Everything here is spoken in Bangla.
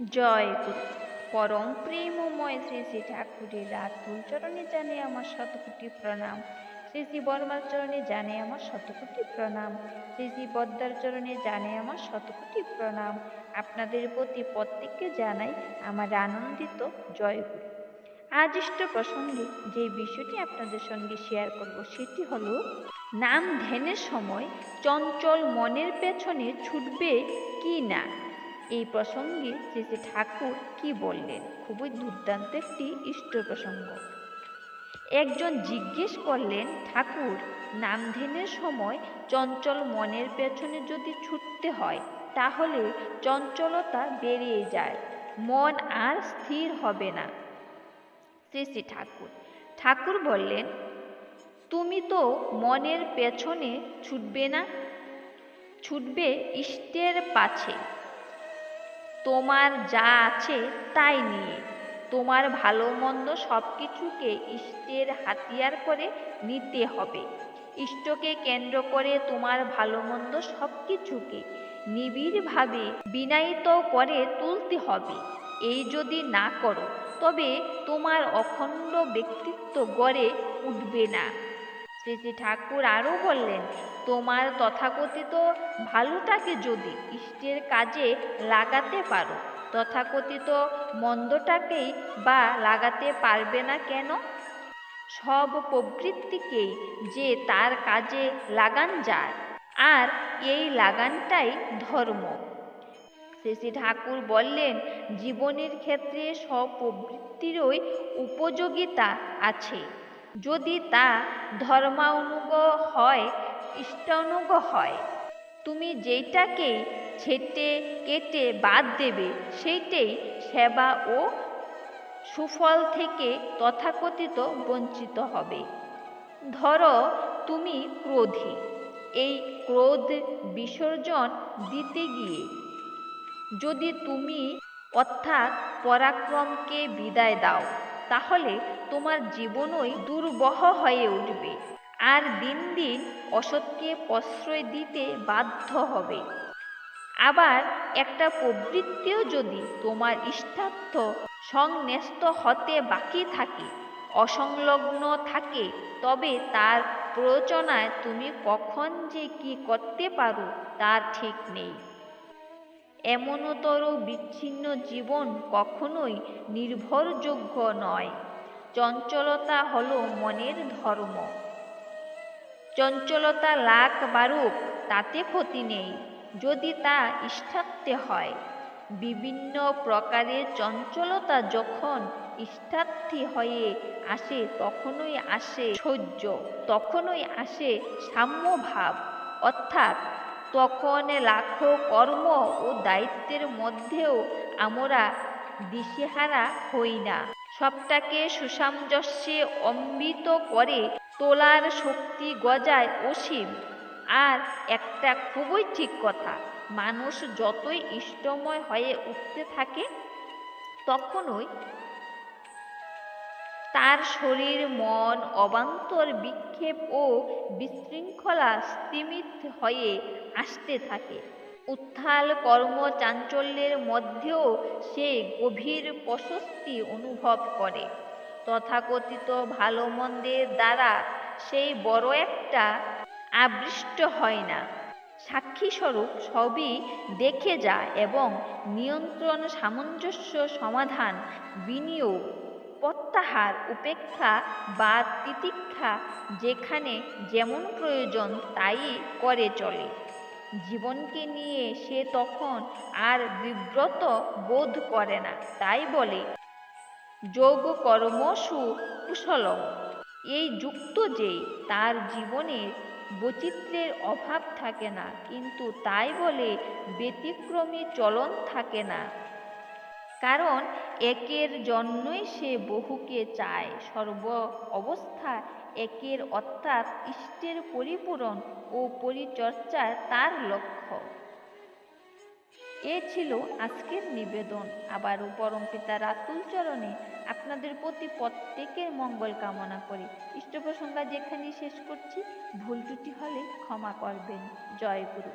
জয় গুরু। পরম প্রেমময় শ্রী শ্রী ঠাকুরের রাতুল চরণে জানে আমার শতকোটি প্রণাম। শ্রী শ্রী বর্মার চরণে জানে আমার শতকোটি প্রণাম। শ্রী শ্রী বদ্দার চরণে জানে আমার শতকোটি প্রণাম। আপনাদের প্রতি প্রত্যেককে জানাই আমার আনন্দিত জয় গুরু। আজ ইষ্ট প্রসঙ্গে যে বিষয়টি আপনাদের সঙ্গে শেয়ার করব, সেটি হলো, নাম ধ্যানের সময় চঞ্চল মনের পেছনে ছুটবে কি না? এই প্রসঙ্গে শ্রী শ্রী ঠাকুর কি বললেন? খুবই দুর্দান্ত একটি ইষ্ট প্রসঙ্গ। একজন জিজ্ঞেস করলেন, ঠাকুর, নামধেনের সময় চঞ্চল মনের পেছনে যদি ছুটতে হয়, তাহলে চঞ্চলতা বেরিয়ে যায়, মন আর স্থির হবে না। শ্রী শ্রী ঠাকুর ঠাকুর বললেন, তুমি তো মনের পেছনে ছুটবে না, ছুটবে ইষ্টের পাছে। তোমার যা আছে তাই নিয়ে। তোমার ভালো মন্দ সব কিছুকে ইষ্টের হাতিয়ার করে নিতে হবে। ইষ্টকে কেন্দ্র করে তোমার ভালো মন্দ সব কিছুকে নিবিড়ভাবে বিনায়িত করে তুলতে হবে। এই যদি না করো, তবে তোমার অখণ্ড ব্যক্তিত্ব গড়ে উঠবে না। শ্রী শ্রী ঠাকুর আরও বললেন, তোমার তথাকথিত ভালোটাকে যদি ইষ্টের কাজে লাগাতে পারো, তথাকথিত মন্দটাকেই বা লাগাতে পারবে না কেন? সব প্রবৃত্তিকেই যে তার কাজে লাগান যায়, আর এই লাগানটাই ধর্ম। শ্রী ঠাকুর বললেন, জীবনের ক্ষেত্রে সব প্রবৃত্তিরই উপযোগিতা আছে। যদি তা ধর্মানুগ হয়, ইষ্টানুগ হয়, তুমি যেইটাকে ছেটে কেটে বাদ দেবে, সেইটাই সেবা ও সুফল থেকে তথাকথিত বঞ্চিত হবে। ধরো, তুমি ক্রোধী। এই ক্রোধ বিসর্জন দিতে গিয়ে যদি তুমি অর্থাৎ পরাক্রমকে বিদায় দাও তাহলে তোমার জীবনই দুর্বহ হয়ে উঠবে। আর দিন দিন অসৎকে প্রশ্রয় দিতে বাধ্য হবে। আবার একটা প্রবৃত্তিও যদি তোমার ইষ্টার্থ সংন্যস্ত হতে বাকি থাকে, অসংলগ্ন থাকে, তবে তার প্ররোচনায় তুমি কখন যে কি করতে পারো, তার ঠিক নেই। এমনতর বিচ্ছিন্ন জীবন কখনোই নির্ভরযোগ্য নয়। চঞ্চলতা হল মনের ধর্ম। চঞ্চলতা লাখ বারুক, তাতে ক্ষতি নেই, যদি তা ইষ্টার্থে হয়। বিভিন্ন প্রকারের চঞ্চলতা যখন ইষ্টার্থী হয়ে আসে, তখনই আসে সহ্য, তখনই আসে সাম্যভাব, অর্থাৎ তখন লাখো কর্ম ও দায়িত্বের মধ্যেও আমরা দিশেহারা হই না। সবটাকে সুসামঞ্জস্যে অম্বিত করে তোলার শক্তি গজায় অসীম। আর একটা খুবই ঠিক কথা, মানুষ যতই ইষ্টময় হয়ে উঠতে থাকে, তখনই তার শরীর মন, অবান্তর বিক্ষেপ ও বিশৃঙ্খলা স্তিমিত হয়ে আসতে থাকে। উত্থাল কর্ম চাঞ্চল্যের মধ্যেও সে গভীর প্রশস্তি অনুভব করে। তথাকথিত ভালো মন্দের দ্বারা সেই বড় একটা আবৃষ্ট হয় না। সাক্ষীস্বরূপ সবই দেখে যা এবং নিয়ন্ত্রণ সামঞ্জস্য সমাধান, বিনিয়োগ প্রত্যাহার, উপেক্ষা বা তিতিক্ষা যেখানে যেমন প্রয়োজন তাই করে চলে। জীবনকে নিয়ে সে তখন আর বিব্রত বোধ করে না, তাই বলে যোগ কর্মসু কুশলম এই যুক্ত যে তার জীবনের বৈচিত্র্যের অভাব থাকে না, কিন্তু তাই বলে, ব্যতিক্রমী চলন থাকে না। কারণ একের জন্যই সে বহুকে চায়। সর্ব অবস্থা একের অর্থাৎ ইষ্টের পরিপূরণ ও পরিচর্চায় তার লক্ষ্য। এ ছিল আজকের নিবেদন। আবারও পিতা রাতুল চরণে আপনাদের প্রতি প্রত্যেকের মঙ্গল কামনা করি। ইষ্ট প্রসঙ্গা যেখানে শেষ করছি, ভুল ত্রুটি হলে ক্ষমা করবেন। জয় গুরু।